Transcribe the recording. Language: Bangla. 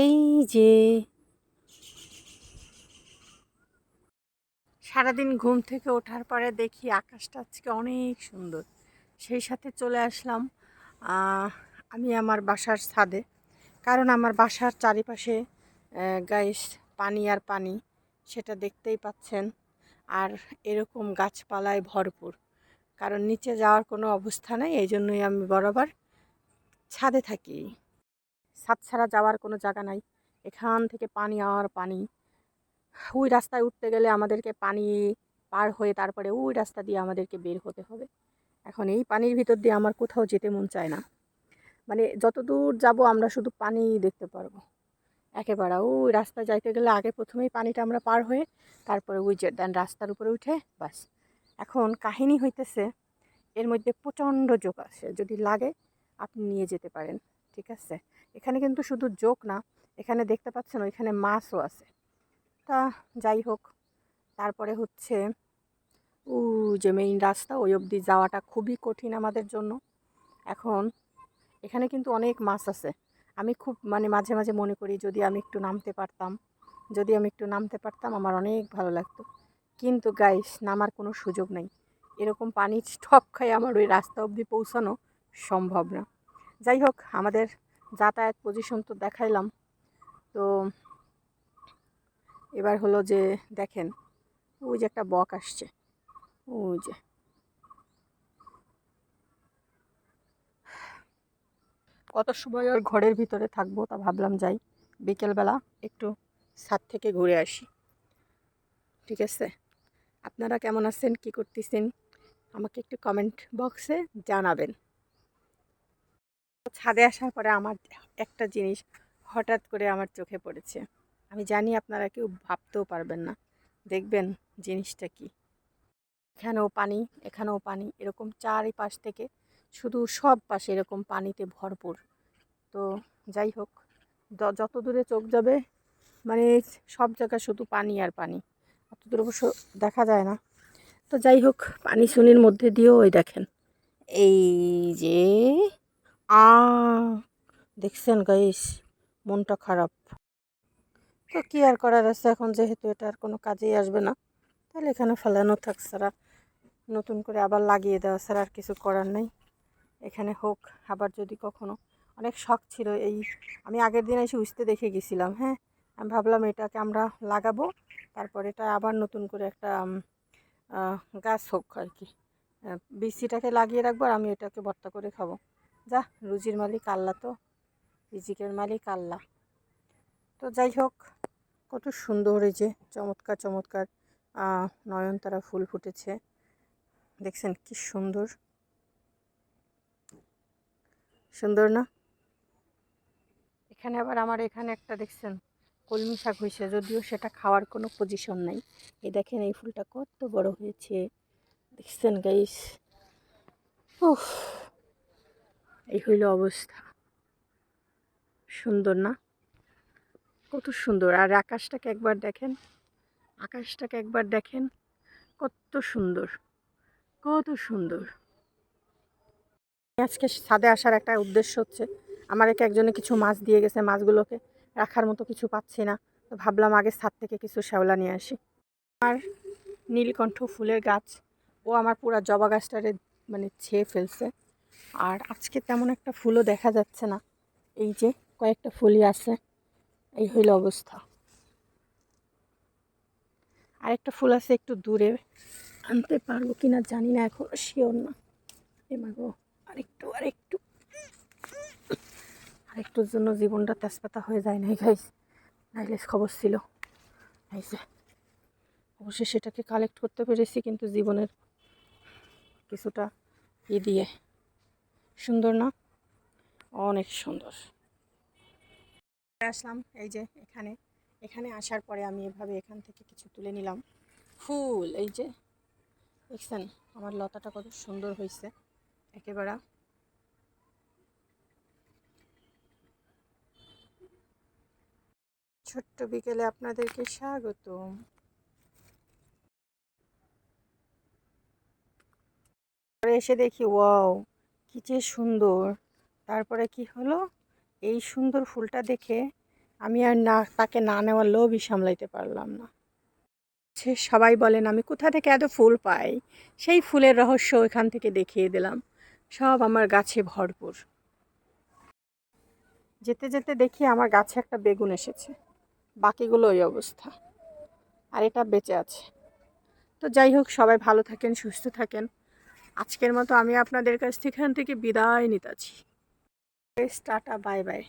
এই যে। সারাদিন ঘুম থেকে ওঠার পরে দেখি আকাশটা আজকে অনেক সুন্দর। সেই সাথে চলে আসলাম আমি আমার বাসার ছাদে। কারণ আমার বাসার চারিপাশে গাইস পানি আর পানি, সেটা দেখতেই পাচ্ছেন। আর এরকম গাছপালায় ভরপুর। কারণ নিচে যাওয়ার কোনো অবস্থা নেই এই জন্যই আমি বরাবর ছাদে থাকি। ছাদ ছাড়া যাওয়ার কোনো জায়গা নাই। এখান থেকে পানি আর পানি। ওই রাস্তায় উঠতে গেলে আমাদেরকে পানি পার হয়ে তারপরে ওই রাস্তা দিয়ে আমাদেরকে বের হতে হবে। এখন এই পানির ভিতর দিয়ে আমার কোথাও যেতে মন চায় না। মানে যত দূর যাব আমরা শুধু পানি দেখতে পারব। একেবারে ওই রাস্তা যাইতে গেলে আগে প্রথমেই পানিটা আমরা পার হয়ে তারপরে ওই যে দেন রাস্তার উপরে উঠে বাস এখন কাহিনী হইতেছে, এর মধ্যে প্রচণ্ড জোক আছে। যদি লাগে, আপনি নিয়ে যেতে পারেন। ঠিক আছে? এখানে কিন্তু শুধু জোক না, এখানে দেখতে পাচ্ছেন ওইখানে মাছও আছে। তা যাই হোক, তারপরে হচ্ছে ও যে মেইন রাস্তা ওই অবধি যাওয়াটা খুবই কঠিন আমাদের জন্য। এখন এখানে কিন্তু অনেক মাছ আছে। আমি খুব মানে মাঝে মাঝে মনে করি যদি আমি একটু নামতে পারতাম, যদি আমি একটু নামতে পারতাম আমার অনেক ভালো লাগতো। কিন্তু গাইস নামার কোনো সুযোগ নেই। এরকম পানি ঠপ খাই আমার ওই রাস্তা অবধি পৌঁছানো সম্ভব না। যাই হোক, আমাদের যাতায়াত পজিশন তো দেখাইলাম। তো এবার হলো যে দেখেন, ওই যে একটা বক আসছে। ওই যে। কত সময় ওর ঘরের ভিতরে থাকব তা ভাবলাম যাই। বিকেলবেলা একটু ছাদ থেকে ঘুরে আসি। ঠিক আছে? আপনারা কেমন আছেন? কি করতেছেন? আমাকে একটু কমেন্ট বক্সে জানাবেন। ছাদে আসার পরে আমার একটা জিনিস হঠাৎ করে আমার চোখে পড়েছে। আমি জানি আপনারা কেউ ভাবতেও পারবেন না। দেখবেন জিনিসটা কি। এখানেও পানি এখানেও পানি, এরকম চারিপাশ থেকে শুধু সব পাশে এরকম পানিতে ভরপুর। তো যাই হোক যত দূরে চোখ যাবে মানে সব জায়গায় শুধু পানি আর পানি। অত দূর অবশ্য দেখা যায় না। তো যাই হোক পানি শুনির মধ্যে দিয়েও ওই দেখেন। এই যে আ দেখছেন গাইস মনটা খারাপ। তো কী আর করার আছে? এখন যেহেতু এটা আর কোনো কাজেই আসবে না, তাহলে এখানে ফেলানো থাক ছাড়া নতুন করে আবার লাগিয়ে দেওয়া ছাড়া আর কিছু করার নেই। এখানে হোক, আবার যদি কখনো। অনেক শখ ছিল এই, আমি আগের দিন এসে উঠতে দেখে গেছিলাম হ্যাঁ? আমি ভাবলাম এটাকে আমরা লাগাবো, তারপর এটা আবার নতুন করে একটা গাছ হোক আর কি। বিচিটাকে লাগিয়ে রাখব আর আমি এটাকে ভর্তা করে খাব। যা, রুজির মালিক আল্লাহ তো, রিজিকের মালিক আল্লাহ। তো যাই হোক, কত সুন্দর এই যে চমৎকার চমৎকার নয়নতারা ফুল ফুটেছে। দেখছেন কি সুন্দর। সুন্দর না? এখানে আবার আমার এখানে একটা দেখছেন, কলমি শাক হয়েছে যদিও সেটা খাওয়ার কোনো পজিশন নাই। এই দেখেন এই ফুলটা কত বড় হয়েছে। দেখছেন গাইস উফ এই হইল অবস্থা। সুন্দর না? কত সুন্দর। আর আকাশটাকে একবার দেখেন। আকাশটাকে একবার দেখেন। কত সুন্দর। কত সুন্দর। আজকে ছাদে আসার একটা উদ্দেশ্য হচ্ছে, আমার একে একজনে কিছু মাছ দিয়ে গেছে। মাছগুলোকে রাখার মতো কিছু পাচ্ছি না। তো ভাবলাম আগে ছাদ থেকে কিছু শ্যাওলা নিয়ে আসি। আমার নীলকণ্ঠ ফুলের গাছ, ও আমার পুরা জবা গাছটারে মানে ছেয়ে ফেলছে। আর আজকে তেমন একটা ফুলও দেখা যাচ্ছে না। এই যে কয়েকটা ফুলই আছে, এই হইল অবস্থা। আরেকটা ফুল আছে একটু দূরে, আনতে পারব কিনা জানি না, এখন শিওর না। এ মাগো আরেকটু আরেকটু। আরেকটুর জন্য জীবনটা তেজপাতা হয়ে যায় নাই গাইস নাইলে খবর ছিল। এই যে অবশ্যই সেটাকে কালেক্ট করতে পেরেছি, কিন্তু জীবনের কিছুটা ই দিয়ে। সুন্দর না? অনেক সুন্দর। আসলাম এই যে এখানে। এখানে আসার পরে আমি এভাবে এখান থেকে কিছু তুলে নিলাম। ফুল, এই যে দেখছেন আমার লতাটা কত সুন্দর হয়েছে একেবারে। ছোট্ট বিকেলে আপনাদেরকে স্বাগত এসে দেখি, ওয়াও কি যে সুন্দর। তারপরে কি হলো? এই সুন্দর ফুলটা দেখে আমি আর না, তাকে না নেওয়ার লোভই সামলাইতে পারলাম না। সে সবাই বলেন, আমি কোথা থেকে এত ফুল পাই? সেই ফুলের রহস্য এখান থেকে দেখিয়ে দিলাম। সব আমার গাছে ভরপুর। যেতে যেতে দেখি আমার গাছে একটা বেগুন এসেছে। বাকিগুলো ওই অবস্থা। আর এটা বেঁচে আছে। তো যাই হোক, সবাই ভালো থাকেন, সুস্থ থাকেন। আজকের মতো আমি আপনাদের কাছ থেকে থেকে বিদায় নিতেছি টাটা বাই বাই